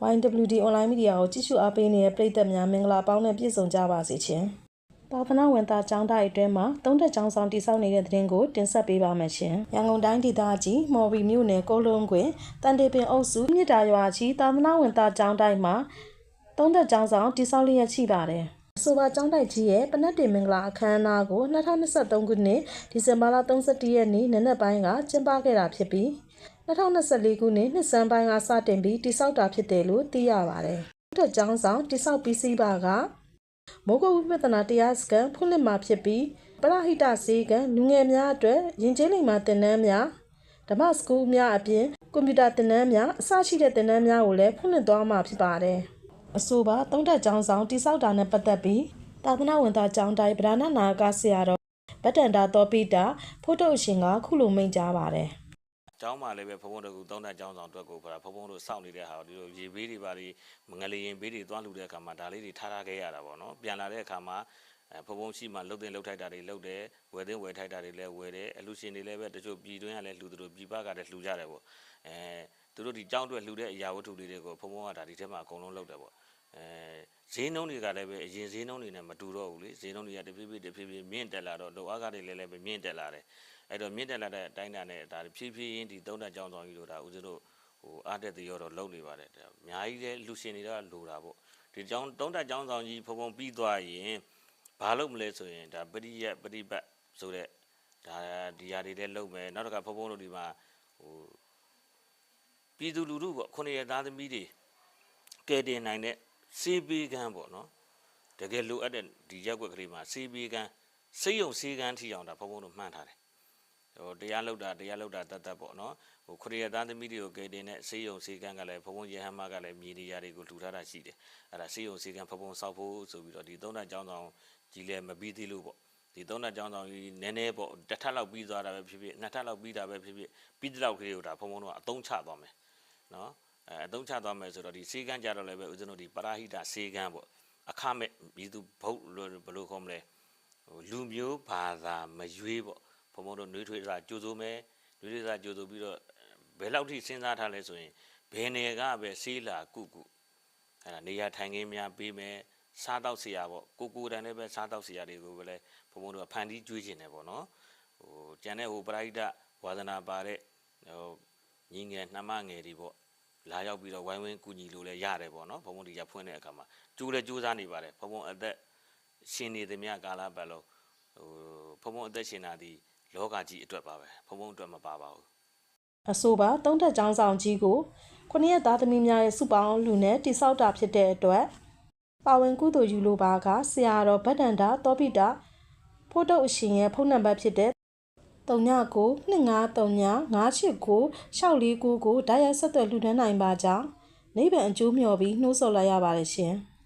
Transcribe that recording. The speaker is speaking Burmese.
YWD online media ကိုကြည့်ရှုအားပေးနေတဲ့ပရိသတ်များမင်္ဂလာပေါင်းနဲ့ပြည့်စုံကြပါစေခြင်း။သာသနာဝင်သားကျောင်းသားအတွင်းမှာသုံးသက်ကျောင်းဆောင်တည်ဆောက်နေတဲ့တဲ့ရင်ကိုတင်ဆက်ပေးပါမယ်ရှင်။ရန်ကုန်တိုင်းဒေသကြီးမော်ဘီမြို့နယ်ကိုလုံးကွင်တန်တေပင်အုပ်စုမြစ်တာရွာကြီးသာသနာဝင်သားကျောင်းတိုင်းမှာသုံးသက်ကျောင်းဆောင်တည်ဆောက်လျက်ရှိပါတယ်။ အဆိုပါကျောင်းတိုက်ကြီးရဲ့ပနက်တင်မင်္ဂလာအခမ်းအနားကို2023ခုနှစ်ဒီဇင်ဘာလ31ရက်နေ့နနက်ပိုင်းကကျင်းပခဲ့တာဖြစ်ပြီး2024ခုနှစ်နှစ်စန်းပိုင်းကစတင်ပြီးတိစောက်တာဖြစ်တယ်လို့သိရပါတယ်။အတွက်ကျောင်းဆောင်တိစောက်ပြီးစီးပါကမိုးကုတ်ဝိပဿနာတရားစခန်းဖွင့်လှစ်မှာဖြစ်ပြီးပရဟိတစေကံလူငယ်များအတွက်ယဉ်ကျေးလိမ္မာသင်တန်းများဓမ္မစကူးများအပြင်ကွန်ပျူတာသင်တန်းများအစရှိတဲ့သင်တန်းများကိုလည်းဖွင့်လှစ်သွားမှာဖြစ်ပါတယ်။ အဆိုပါသုံးတက်ကျောင်းဆောင်တိစောက်တာနဲ့ပတ်သက်ပြီးသာသနာဝင်သားကျောင်းတိုင်းဗဒနာနာကဆရာတော်ဗတ္တန္တာသောပိတာဖိုးတုတ်ရှင်ကခုလိုမိန့်ကြားပါတယ်ကျောင်းမှာလည်းပဲဘုံဘုံတကူသုံးတဲ့ကျောင်းဆောင်အတွက်ကိုဘုရားဘုံဘုံတို့စောင့်နေတဲ့ဟာကိုဒီလိုရေဘေးတွေပါလိမငလေရင်ဘေးတွေသွားလှူတဲ့အခါမှာဒါလေးတွေထားထားခဲ့ရတာပေါ့နော်ပြန်လာတဲ့အခါမှာအဲဘုံဘုံရှိမှလှုပ်တင်လှုပ်ထိုက်တာတွေလှုပ်တယ်ဝယ်တင်ဝယ်ထိုက်တာတွေလည်းဝယ်တယ်အလူရှင်တွေလည်းပဲတချို့ပြည်တွင်းကလည်းလှူတယ်လို့ပြည်ပကလည်းလှူကြတယ်ပေါ့အဲသူတို့ဒီကျောင်းအတွက်လှူတဲ့အရာဝတ္ထုလေးတွေကိုဘုံဘုံကဒါဒီထဲမှာအကုန်လုံးလှုပ်တယ်ပေါ့ အဲဈေးနှုန်းတွေကလည်းပဲအရင်ဈေးနှုန်းတွေနဲ့မတူတော့ဘူးလေဈေးနှုန်းတွေကတဖြည်းဖြည်းတဖြည်းဖြည်းမြင့်တက်လာတော့လောအားကတွေလည်းလည်းပဲမြင့်တက်လာတယ်အဲ့တော့မြင့်တက်လာတဲ့အတိုင်းအတာနဲ့ဒါဖြည်းဖြည်းချင်းဒီသုံးတက်ကြောင်းဆောင်ကြီးတို့ဒါဦးဇင်းတို့ဟိုအားတက်တရောတော့လုံနေပါတယ်ဒါအများကြီးလဲလူရှင်တွေတော့လိုတာပေါ့ဒီကြောင်းသုံးတက်ကြောင်းဆောင်ကြီးဖုံဖုံပြီးသွားရင်ဘာလုပ်မလဲဆိုရင်ဒါပရိယတ်ပရိပတ်ဆိုတဲ့ဒါဒီဟာတွေလည်းလုပ်မယ်နောက်တစ်ခါဖုံဖုံတို့ဒီမှာဟိုပြည်သူလူထုပေါ့ခုနှစ်ရသားသမီးတွေကဲတင်နိုင်တဲ့ စေးပေးကန်းပေါ့နော်တကယ်လိုအပ်တဲ့ဒီရက်ွက်ကလေးမှာစေးပေးကန်းစိတ်ယုံစေးကန်းထီအောင်ဒါဖုံဖုံတို့မှန်းထားတယ်ဟိုတရားလောက်တာတရားလောက်တာတတ်တတ်ပေါ့နော်ဟိုခရီးသားသမီးတွေကိုကဲတင်တဲ့စေးရုံစေးကန်းကလည်းဘုံဘုံရဟန်းမကလည်းမြေနေရာတွေကိုလှူထားတာရှိတယ်အဲ့ဒါစေးရုံစေးကန်းဘုံဘုံဆောက်ဖို့ဆိုပြီးတော့ဒီသုံးတက်ကျောင်းဆောင်ကြီးလည်းမပြီးသေးလို့ပေါ့ဒီသုံးတက်ကျောင်းဆောင်ကြီးနည်းနည်းပေါ့တစ်ထပ်လောက်ပြီးသွားတာပဲဖြစ်ဖြစ်နှစ်ထပ်လောက်ပြီးတာပဲဖြစ်ဖြစ်ပြီးတဲ့လောက်ကလေးကိုဒါဘုံဘုံတို့ကအသုံးချသွားမယ်နော် အဲအသုံးချသွားမယ်ဆိုတော့ဒီစေးကန်းကြတော့လည်းပဲဦးဇင်းတို့ဒီပရာဟိတစေးကန်းပေါ့အခမဲ့ပြည်သူဘုတ်လို့ဘယ်လိုခေါ်မလဲဟိုလူမျိုးဘာသာမရွေးပေါ့ဘုံဘုံတို့နှွေးထွေးတာကြိုးစိုးမယ်နှွေးထွေးတာကြိုးစိုးပြီးတော့ဘယ်လောက်ထိစဉ်းစားထားလဲဆိုရင်ဘယ်နယ်ကပဲဆေးလာကုကုအဲ့ဒါနေရာထိုင်ခင်းများပေးမယ်စားတော့ဆရာပေါ့ကိုကိုတန်လည်းပဲစားတော့ဆရာတွေကိုပဲလဲဘုံဘုံတို့ကဖန်တီးကျွေးခြင်းတယ်ပေါ့နော်ဟိုကျန်တဲ့ဟိုပရိဒဝါသနာပါတဲ့ဟိုညီငယ်နှမငယ်တွေပေါ့ လာရောက်ပြီးတော့ဝိုင်းဝန်းကူညီလို့လည်းရတယ်ပေါ့နော်ဘုံဘုံတွေကဖွင့်တဲ့အခါမှာကျိုးလဲကျိုးစားနေပါတယ်ဘုံဘုံအသက်ရှင်နေသမျှကာလပတ်လုံးဟိုဘုံဘုံအသက်ရှင်တာဒီလောကကြီးအတွက်ပါပဲဖုံဖုံအတွက်မပါပါဘူးအဆိုပါသုံးထက်ကျောင်းဆောင်ကြီးကိုခုနှစ်ရက်သားသမီးများရဲ့စုပေါင်းလူနဲ့တိစောက်တာဖြစ်တဲ့အတွက်ပါဝင်ကုသိုလ်ယူလိုပါကဆရာတော်ဗတ္တန္တာတောပိတာဖိုးတုတ်အရှင်ရဲ့ဖုန်းနံပါတ်ဖြစ်တဲ့ 39 2539 589 649ကိုဓာတ်ရိုက်ဆက်သွယ်လှူဒန်းနိုင်ပါကြောင်းနိဗ္ဗာန်အကျိုးမျှော်ပြီးနှိုးဆော်လိုက်ရပါတယ်ရှင်။